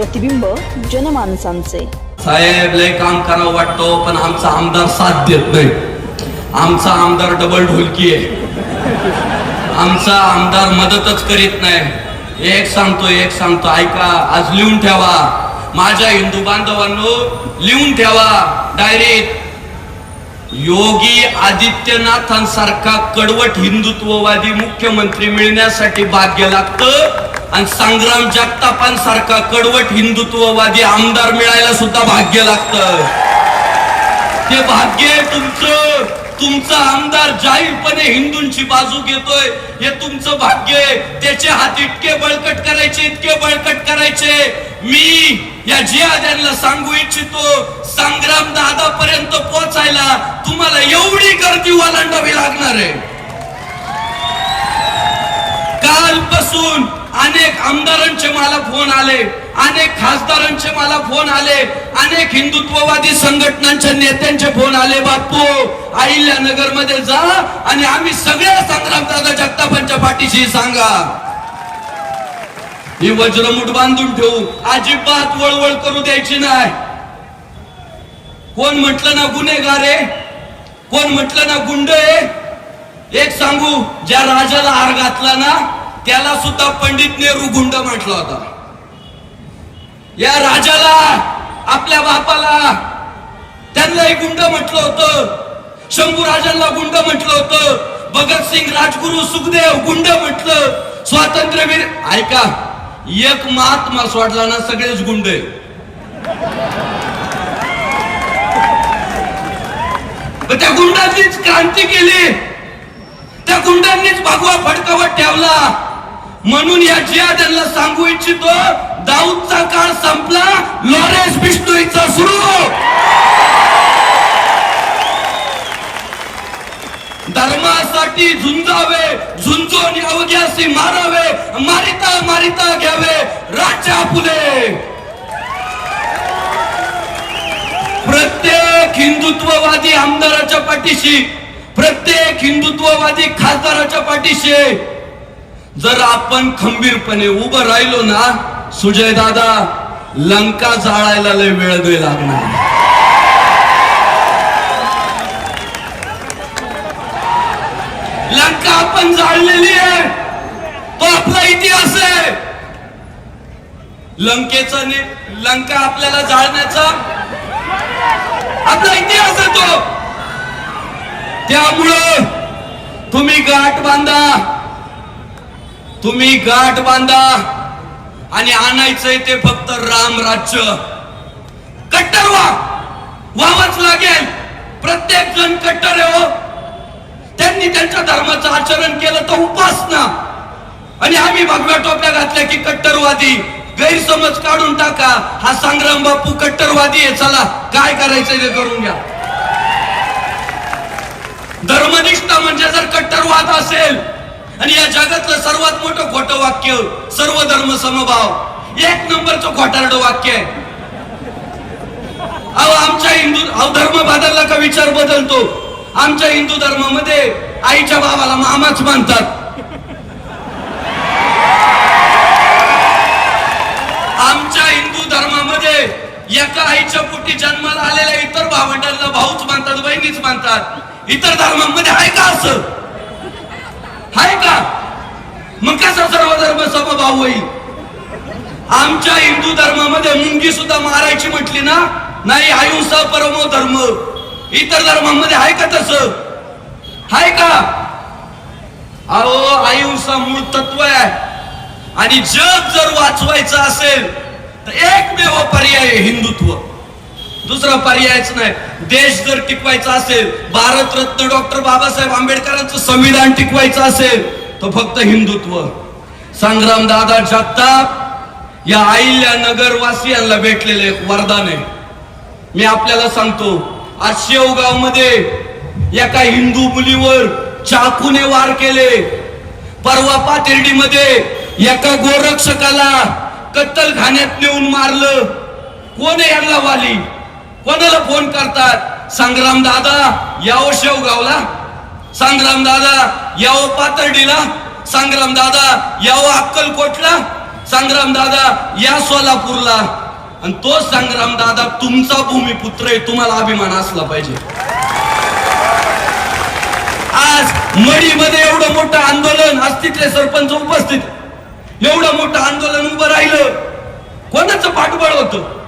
प्रतिबिंब जनमानसांचे. साहेब लय काम करावं वाटतो पण आमचा आमदार साथ देत नाही. आमचा आमदार डबल ढोलकी आहे. आमचा आमदार मदतच करीत नाही. एक सांगतो एक सांगतो ऐका आज लिहून ठेवा. माझ्या हिंदू बांधवांनो लिहून ठेवा डायरीत योगी आदित्यनाथांसारखा कडवट हिंदुत्ववादी मुख्यमंत्री मिळण्यासाठी भाग्य लागतं. आणि संग्राम जगतापांसारखा कडवट हिंदुत्ववादी आमदार मिळायला सुद्धा भाग्य लागतं. ते भाग्य आहे तुमचं. तुमचा आमदार जाहीरपणे हिंदूंची बाजू घेतोय. हे तुमचं भाग्य आहे. त्याचे हात इतके बळकट करायचे इतके बळकट करायचे. मी या जिहाद्यांना सांगू इच्छितो संग्राम दादा पर्यंत पोहोचायला तुम्हाला एवढी गर्दी ओलांडावी लागणार आहे. कालपासून अनेक आमदारांचे मला फोन आले. अनेक खासदारांचे मला फोन आले. अनेक हिंदुत्ववादी संघटनांच्या नेत्यांचे फोन आले बापू अहिल्या नगरमध्ये जा आणि आम्ही सगळ्या संग्रामदादा जगतापांच्या पाठीशी सांगा. ही वज्रमुठ बांधून ठेवू. अजिबात वळवळ करू द्यायची नाही. कोण म्हटलं ना गुन्हेगार? आहे कोण म्हटलं ना गुंड आहे? एक सांगू ज्या राजाला हार घातला ना त्याला सुद्धा पंडित नेहरू गुंड म्हटलं होता. या राजाला आपल्या बापाला त्यांनाही गुंड म्हटलं होतं. शंभू राजांना गुंड म्हटलं होतं. भगतसिंग राजगुरू सुखदेव गुंड म्हटलं. स्वातंत्र्यवीर ऐका एक महात्मा सोडला ना सगळेच गुंड आहे त्या गुंडांनीच क्रांती केली. त्या गुंडांनीच भगवा म्हणून या जियाद्यांना सांगू इच्छितो दाऊदचा काळ संपला लॉरेन्स बिष्णोईचा सुरू. धर्मासाठी झुंजावे झुंजून अवघ्यासी मारावे मारिता मारिता घ्यावे राजा फुले. प्रत्येक हिंदुत्ववादी आमदाराच्या पाठीशी प्रत्येक हिंदुत्ववादी खासदाराच्या पाठीशी जर आपण खंबीरपणे उभं राहिलो ना सुजय दादा लंका जाळायला लय वेळ दे लागणार. लंका आपण जाळलेली आहे. तो आपला इतिहास आहे. लंकेचा ने लंका आपल्याला जाळण्याचा आपला इतिहास आहे तो. त्यामुळं तुम्ही गाठ बांधा. तुम्ही गाठ बांधा आणि आणायचंय ते फक्त राम राज्य. कट्टर व्हा व्हावंच लागेल. प्रत्येक जण कट्टर हो. त्यांनी त्यांच्या धर्माचं आचरण केलं तर उपासना. आणि आम्ही भगव्या टोप्या घातल्या की कट्टरवादी गैरसमज काढून टाका. हा संग्राम बापू कट्टरवादी आहे. चला काय करायचंय ते करून घ्या. धर्मनिष्ठा म्हणजे जर कट्टरवाद असेल आणि या जगातलं सर्वात मोठं खोटं वाक्य सर्व धर्म समभाव. एक नंबरचं खोटारड वाक्य आहे. अहो आमच्या हिंदू अहो धर्म बदलला का विचार बदलतो? आमच्या हिंदू धर्मामध्ये आईच्या बाबाला मामाच मानतात. आमच्या हिंदू धर्मामध्ये एका आईच्या पोटी जन्माला आलेल्या इतर भावंडांना भाऊच मानतात बहिणीच मानतात. इतर धर्मामध्ये आहे का असं? आहे का? मग कसा सर्व धर्म समभाव होईल? आमच्या हिंदू धर्मामध्ये मुंगी सुद्धा मारायची म्हटली ना? नाही अहिंसा परमो धर्म. इतर धर्मामध्ये आहे का तस? आहे का? अहो अहिंसा मूळ तत्व आहे. आणि जग जर वाचवायचं असेल तर एकमेव पर्याय आहे हिंदुत्व. दुसरा पर्यायच नाही. देश जर टिकवायचा असेल भारतरत्न डॉक्टर बाबासाहेब आंबेडकरांचं संविधान टिकवायचं असेल तर फक्त हिंदुत्व. संग्राम दादा जगताप या आईल्या नगरवासियांना भेटलेले वरदान आहे. मी आपल्याला सांगतो आज शेवगावमध्ये एका हिंदू मुलीवर चाकूने वार केले. परवा पाथर्डीमध्ये एका गोरक्षकाला कत्तल खाण्यात नेऊन मारलं. कोण यांना वाली? कोणाला फोन करतात? संग्राम दादा याओ शेवगावला. संग्राम दादा याओ पातर्डीला संग्राम दादा याओ अक्कलकोटला. संग्राम दादा या सोलापूरला. आणि तो संग्राम दादा तुमचा भूमिपुत्र आहे तुम्हाला अभिमान असला पाहिजे. आज मडीमध्ये एवढं मोठं आंदोलन आज तिथले सरपंच उपस्थित. एवढं मोठं आंदोलन उभं राहिलं. कोणाचं पाठबळ होतं?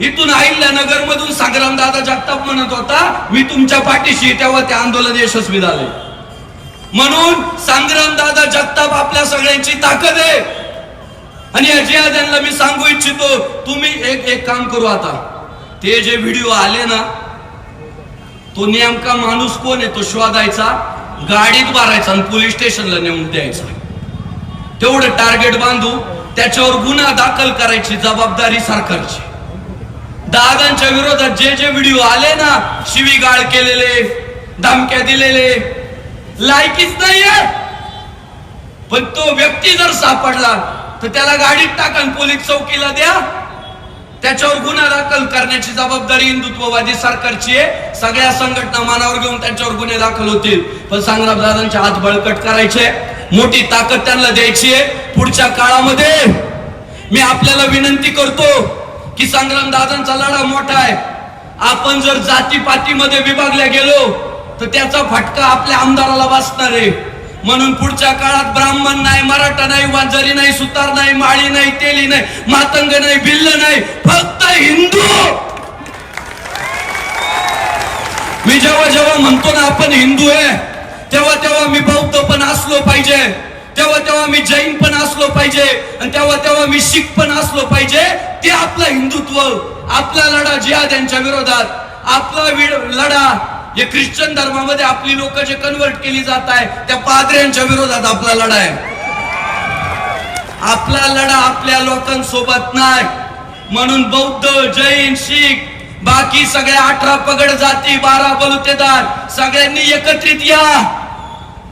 इथून अहिल्यानगर मधून संग्राम दादा जगताप म्हणत होता मी तुमच्या पाठीशी तेव्हा ते आंदोलन यशस्वी झाले. म्हणून संग्राम दादा जगताप आपल्या सगळ्यांची ताकद आहे. आणि या जिहाद्यांना मी सांगू इच्छितो तुम्ही एक एक काम करू आता. ते जे व्हिडिओ आले ना तो नेमका माणूस कोण आहे? तो शोधायचा गाडीत मारायचा आणि पोलीस स्टेशनला नेऊन द्यायचा. तेवढं टार्गेट बांधू त्याच्यावर गुन्हा दाखल करायची जबाबदारी सरकारची. दादांच्या विरोधात जे जे व्हिडिओ आले ना शिवीगाळ केलेले धमक्या दिलेले लायकीच नाहीये. पण तो व्यक्ती जर सापडला तर त्याला गाडीत टाकन पोलीस चौकीला द्या. त्याच्यावर गुन्हा दाखल करण्याची जबाबदारी हिंदुत्ववादी सरकारची आहे. सगळ्या संघटना मानावर घेऊन त्यांच्यावर गुन्हे दाखल होतील. पण संग्राम दादांचे हात बळकट करायचे मोठी ताकद त्यांना द्यायची आहे. पुढच्या काळामध्ये मी आपल्याला विनंती करतो की संग्राम दादांचा लढा मोठा आहे. आपण जर जातीपातीमध्ये विभागल्या गेलो तर त्याचा फटका आपल्या आमदाराला वाचणार आहे. म्हणून पुढच्या काळात ब्राह्मण नाही मराठा नाही वांजरी नाही सुतार नाही माळी नाही तेली नाही मातंग नाही भिल्ल नाही फक्त हिंदू! मी जेव्हा जेव्हा म्हणतो ना आपण हिंदू आहे तेव्हा तेव्हा मी बौद्ध पण असलो पाहिजे. तेव्हा तेव्हा मी जैन पण असलो पाहिजे आणि तेव्हा तेव्हा मी शीख पण असलो पाहिजे ते आपलं हिंदुत्व आपला लढा जिहाद यांच्या विरोधात आपला लढा हे ख्रिश्चन धर्मामध्ये आपली लोक जे कन्वर्ट केली जात आहे त्या पादऱ्यांच्या विरोधात आपला लढा आहे. आपला लढा आपल्या लोकांसोबत नाही. म्हणून बौद्ध जैन शीख बाकी सगळ्या अठरा पगड जाती बारा बलुतेदार सगळ्यांनी एकत्रित या.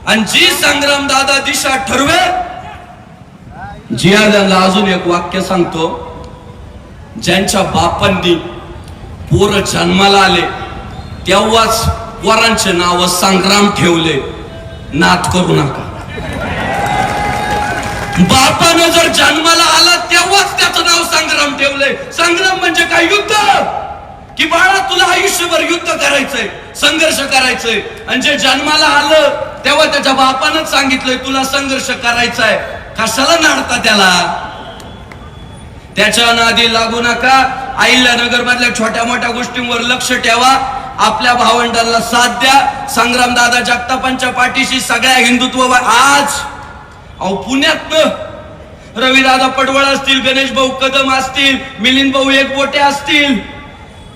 आणि जी संग्राम दादा दिशा ठरवे जिहाद्यांना अजून एक वाक्य सांगतो. ज्यांच्या बापांनी पोर जन्माला आले तेव्हाच पोरांचे नाव संग्राम ठेवले. नाद करू नका. बापानं जर जन्माला आला तेव्हाच त्याचं नाव संग्राम ठेवलंय. संग्राम म्हणजे काय? युद्ध! की बाळा तुला आयुष्यभर युद्ध करायचंय संघर्ष करायचंय. आणि जे जन्माला आलं तेव्हा त्याच्या बापानच सांगितलंय तुला संघर्ष करायचा आहे कशाला नाडता त्याला? त्याच्या नादी लागू नका. अहिल्यानगर मधल्या छोट्या मोठ्या गोष्टींवर लक्ष ठेवा. आपल्या भावंडांना साथ द्या. संग्राम दादा जगतापांच्या पाठीशी सगळ्या हिंदुत्व आज अहो पुण्यात रविदादा पडवळ असतील गणेश भाऊ कदम असतील मिलिंद भाऊ एकबोटे असतील.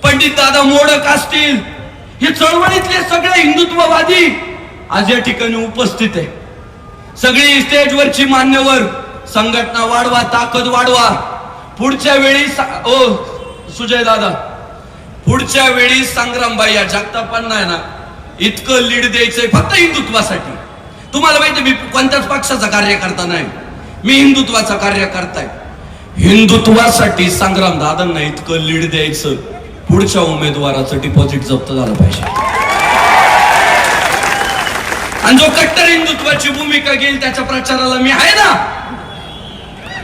पंडित दादा मोडक असतील. हे चळवळीतले सगळे हिंदुत्ववादी आज या ठिकाणी उपस्थित आहे. सगळी स्टेजवरची मान्यवर संघटना वाढवा ताकद वाढवा. पुढच्या वेळी ओ सुजय दादा पुढच्या वेळी संग्रामबाई या जगतापांना आहे ना इतकं लीड द्यायचंय फक्त हिंदुत्वासाठी. तुम्हाला माहिती मी कोणत्याच पक्षाचा कार्यकर्ता नाही. मी हिंदुत्वाचा कार्यकर्ता आहे. हिंदुत्वासाठी संग्राम दादांना इतकं लीड द्यायचं. पुढच्या उमेदवाराचं डिपॉझिट जप्त झालं पाहिजे. आणि जो कट्टर हिंदुत्वाची भूमिका घेईल त्याच्या प्रचाराला मी आहे ना?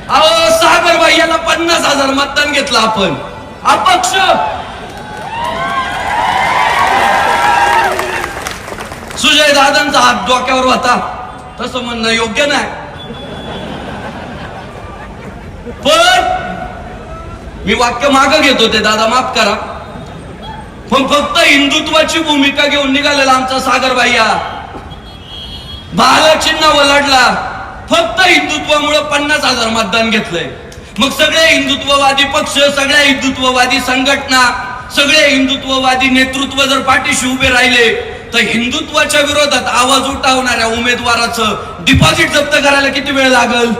अहो सागरबाई याला पन्नास हजार मतदान घेतलं आपण. अपक्ष! सुजय दादांचा हात डोक्यावर होता. तसं म्हणणं योग्य नाही. पण मी वाक्य माग घेतो ते दादा माफ करा. पण फक्त हिंदुत्वाची भूमिका घेऊन निघालेला आमचा सागर या चिन्ह वलाडला फक्त हिंदुत्वामुळे पन्नास हजार मतदान घेतलंय. मग सगळे हिंदुत्ववादी पक्ष सगळ्या हिंदुत्ववादी संघटना सगळे हिंदुत्ववादी नेतृत्व जर पाठीशी उभे राहिले तर हिंदुत्वाच्या विरोधात आवाज उठावणाऱ्या उमेदवाराचं डिपॉझिट जप्त करायला किती वेळ लागल?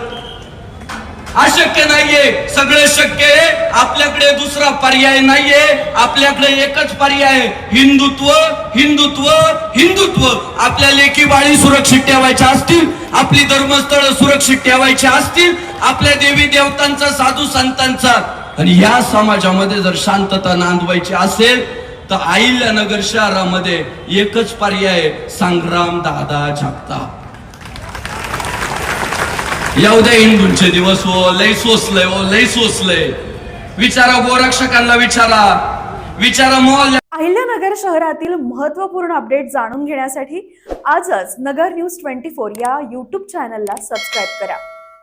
अशक्य नाहीये. सगळं शक्य आहे. आपल्याकडे दुसरा पर्याय नाहीये. आपल्याकडे एकच पर्याय हिंदुत्व हिंदुत्व हिंदुत्व. आपल्या लेखी बाळी सुरक्षित ठेवायच्या असतील. आपली धर्मस्थळ सुरक्षित ठेवायची असतील. आपल्या देवी देवतांचा साधू संतांचा. आणि या समाजामध्ये जर शांतता नांदवायची असेल तर अहिल्यानगर शहरामध्ये एकच पर्याय संग्राम दादा छापता येऊ द्या हिंदूंचे दिवस हो लय सोसलंय हो लय सोसलंय. विचारा गोरक्षकांना विचारा. विचारा मॉल अहिल्यानगर शहरातील महत्त्वपूर्ण अपडेट जाणून घेण्यासाठी आजच नगर न्यूज ट्वेंटी फोर या यूट्यूब चॅनलला सबस्क्राईब करा.